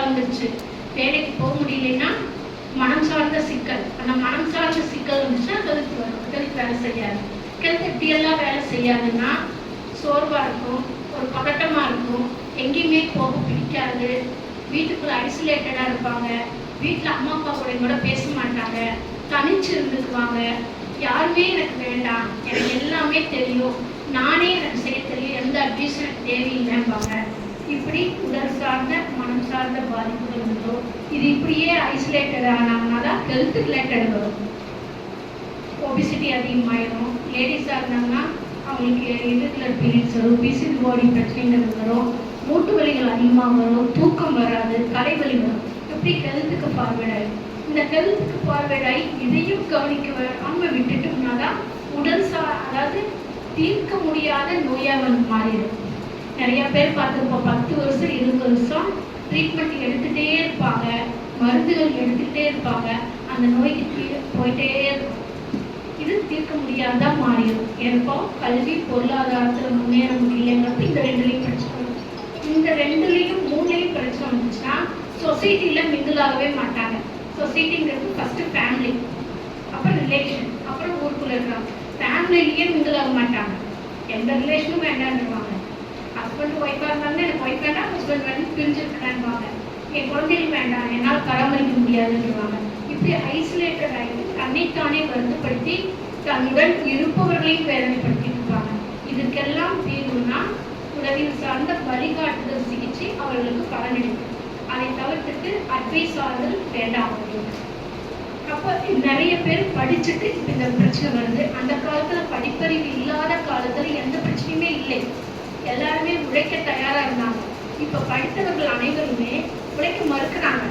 காலம் வேலைக்கு போக முடியலன்னா மனம் சார்ந்த சிக்கல். அந்த மனம் சார்ந்த சிக்கல் இருந்துச்சுன்னா ஹெல்த் வரும் வேலை செய்யாது. ஹெல்த் எப்படியெல்லாம் வேலை செய்யாதுன்னா சோர்வா இருக்கும் ஒரு பதட்டமா இருக்கும். எங்கேயுமே போக பிடிக்காது. வீட்டுக்குள்ள ஐசோலேட்டடா இருப்பாங்க. வீட்டுல அம்மா அப்பா கூட கூட பேச மாட்டாங்க. தனிச்சு இருந்துக்குவாங்க. யாருமே எனக்கு வேண்டாம். எனக்கு எல்லாமே தெரியும். நானே எனக்கு செய்ய தெரியும். எந்த அட்வைஸும் எனக்கு தேவையில்லைம்பாங்க. இப்படி உடல் சார்ந்த மனம் சார்ந்த பாதிப்புகள் வரும் இது இப்படியே ஐசோலேட்டட் ஆனாங்கன்னா தான் ஹெல்த் ரிலேட்டட் வரும். ஒபிசிட்டி அதிகமாயிரும். லேடிஸாக இருந்தாங்கன்னா அவங்களுக்கு irregular பீரியட்ஸ் வரும். பிசிட் பாடி பிரச்சனைகள் வரும். மூட்டு வலிகள் அதிகமாக வரும். தூக்கம் வராது. தலைவலி வரும். இப்படி ஹெல்த்துக்கு ஃபார்வேர்ட் இந்த ஹெல்த்துக்கு ஃபார்வேர்ட் இதையும் கவனிக்க வராம விட்டுட்டோம்னா தான் உடல் சா அதாவது தீர்க்க முடியாத நோயாக வந்து மாறிடும். நிறைய பேர் பார்த்துருப்போம். பத்து வருஷம் இருபது வருஷம் ட்ரீட்மெண்ட் எடுத்துகிட்டே இருப்பாங்க. மருந்துகள் எடுத்துக்கிட்டே இருப்பாங்க. அந்த நோய்க்கு போயிட்டே இருக்கும். இது தீர்க்க முடியாததா மாறிடும். ஏற்போ கல்வி பொருளாதாரத்தில் முன்னேற முடியலைங்கிறப்ப இந்த ரெண்டுலேயும் பிரச்சனை இந்த ரெண்டுலேயும் மூணுலேயும் பிரச்சனை வந்துச்சுன்னா சொசைட்டியில் மிங்கிளாகவே மாட்டாங்க. சொசைட்டிங்கிறது ஃபஸ்ட்டு ஃபேமிலி அப்புறம் ரிலேஷன் அப்புறம் ஊருக்குள்ளே இருக்கிறாங்க ஃபேமிலிலேயே மிங்கிளாக மாட்டாங்க. எந்த ரிலேஷனும் வேண்டாம்னுவாங்க ஹஸ்பண்ட் ஒய்ஃபாக இருந்தாலும் எனக்கு ஒய்ஃப் வேண்டாம் ஹஸ்பண்ட் வேணும் பிரிஞ்சிருக்கிறான்வாங்க என் குழந்தைகள் வேண்டாம் என்னால் பராமரிக்க முடியாதுன்னுவாங்க. இப்படி ஐசோலேட்டட் ஆகி தன்னைத்தானே வருத்தப்படுத்தி தன்னுடன் இருப்பவர்களையும் வேதனைப்படுத்திட்டு இருப்பாங்க இதுக்கெல்லாம் தீர்வுனா உடலில் சார்ந்த வழிகாட்டுதல் சிகிச்சை அவர்களுக்கு பலனளிக்கும். அதை தவிர்த்துட்டு அட்வைஸ் ஆறுதல் வேண்டாம். அப்போ நிறைய பேர் படிச்சுட்டு இந்த பிரச்சனை வருது. அந்த காலத்துல படிப்பறிவு இல்லாத காலத்துல எந்த இப்ப படித்தவர்கள் அனைவருமே உழைக்க மறுக்கிறாங்க.